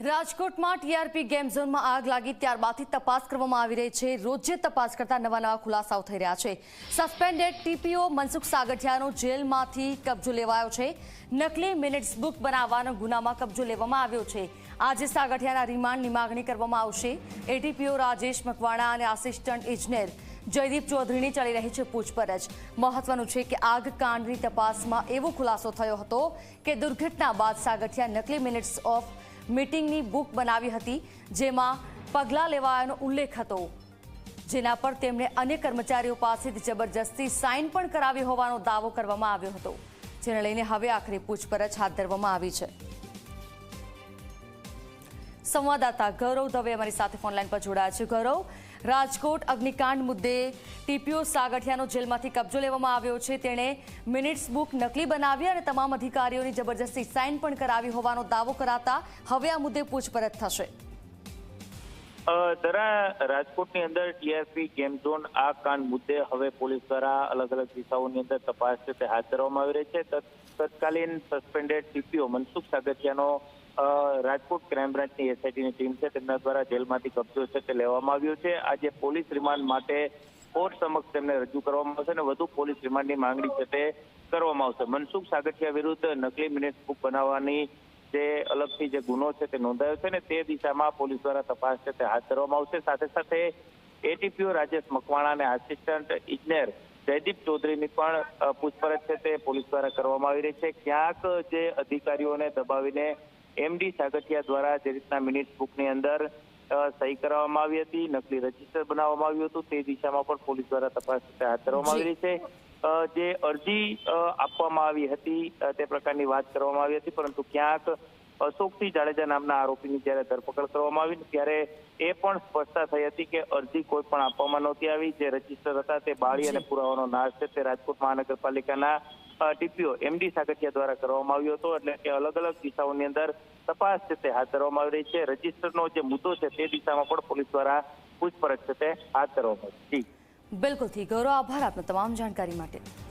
રાજકોટમાં TRP game ઝોનમાં આગ લાગી ત્યારબાદથી તપાસ કરવામાં આવી રહી છે. રોજે તપાસ કરતા નવા નવા ખુલાસાઓ થઈ રહ્યા છે. સસ્પેન્ડેડ ટીપીઓ મનસુખ સાગઠિયાનો જેલમાંથી કબજો લેવાયો છે. નકલી મિનિટ્સ બુક બનાવવાના ગુનામાં કબજો લેવામાં આવ્યો છે. આજે સાગઠિયાના રિમાન્ડની માગણી કરવામાં આવશે. એટીપીઓ રાજેશ મકવાણા અને આસિસ્ટન્ટ ઇજનેર જયદીપ ચૌધરીની ચાલી રહી છે પૂછપરછ. મહત્વનું છે કે આગ કાંડની તપાસમાં એવો ખુલાસો થયો હતો કે દુર્ઘટના બાદ સાગઠિયા નકલી મિનિટ્સ ઓફ મીટિંગની બુક બનાવી હતી, જેમાં પગલાં લેવાનો ઉલ્લેખ હતો. જેના પર તેમણે અન્ય કર્મચારીઓ પાસેથી જબરજસ્તી સાઇન પણ કરાવી હોવાનો દાવો કરવામાં આવ્યો હતો. જેને લઈને હવે આખરી પૂછપરછ હાથ ધરવામાં આવી છે. સંવાદદાતા ગૌરવ દવે અમારી સાથે ફોનલાઈન પર જોડાયા છે. ગૌરવ, રાજકોટ અગ્નિકાંડ મુદ્દે ટીપીઓ સાગઠિયાનો જેલમાંથી કબજો લેવામાં આવ્યો છે. તેણે મિનિટ્સ બુક નકલી બનાવી અને તમામ અધિકારીઓની જબરજસ્તી સાઇન પણ કરાવી હોવાનો દાવો કરાતા હવે આ મુદ્દે પૂછપરછ થશે. દરા રાજકોટની અંદર ટીઆરપી ગેમ ઝોન આ કાંડ મુદ્દે હવે પોલીસ દ્વારા અલગ અલગ દિશાઓની અંદર તપાસ છે તે હાથ ધરવામાં આવી રહી છે. તત- તત્કાલીન સસ્પેન્ડેડ ટીપીઓ મનસુખ સાગઠિયાનો રાજકોટ ક્રાઇમ બ્રાન્ચની એસઆઈટીની ટીમ છે. તેમના દ્વારા જેલમાંથી કબજો છે તે લેવામાં આવ્યો છે. આજે પોલીસ રિમાન્ડ માટે કોર્ટ સમક્ષ તેમને રજૂ કરવામાં આવશે અને વધુ પોલીસ રિમાન્ડની માંગણી છે તે કરવામાં આવશે. મનસુખ સાગઠિયા વિરુદ્ધ નકલી મિનિટ બુક બનાવવાની જે અલગથી જે ગુનો છે તે નોંધાયો છે ને તે દિશામાં પોલીસ દ્વારા તપાસ છે તે હાથ ધરવામાં આવશે. સાથે સાથે એટીપીઓ રાજેશ મકવાણા અને આસિસ્ટન્ટ ઇજનેર જયદીપ ચૌધરીની પણ પૂછપરછ છે તે પોલીસ દ્વારા કરવામાં આવી રહી છે. ક્યાંક જે અધિકારીઓને દબાવીને એમડી સાગઠિયા દ્વારા જે રીતના મિનિટ બુકની અંદર સહી કરવામાં આવી હતી નકલી રજિસ્ટર બનાવવામાં આવ્યું હતું તે દિશામાં પણ પોલીસ દ્વારા તપાસ હાથ ધરવામાં આવી રહી છે. જે અરજી આપવામાં આવી હતી તે પ્રકારની વાત કરવામાં આવી હતી પરંતુ ક્યાંક અશોકસિંહ જાડેજા નામના આરોપીની જ્યારે ધરપકડ કરવામાં આવી ત્યારે એ પણ સ્પષ્ટતા થઈ હતી કે અરજી કોઈ પણ આપવામાં નહોતી આવી. જે રજિસ્ટર હતા તે બાળી અને પુરાવાનો નાશ છે તે રાજકોટ મહાનગરપાલિકાના ટીપીઓ એમડી સાગઠિયા દ્વારા કરવામાં આવ્યો હતો એટલે કે અલગ અલગ દિશાઓની અંદર તપાસ છે તે હાથ ધરવામાં આવી રહી છે. રજીસ્ટરનો જે મુદ્દો છે તે દિશામાં પણ પોલીસ દ્વારા પૂછપરછ છે તે હાથ ધરવામાં આવી જી. બિલકુલથી ગૌરવ, આભાર આપના તમામ જાણકારી માટે.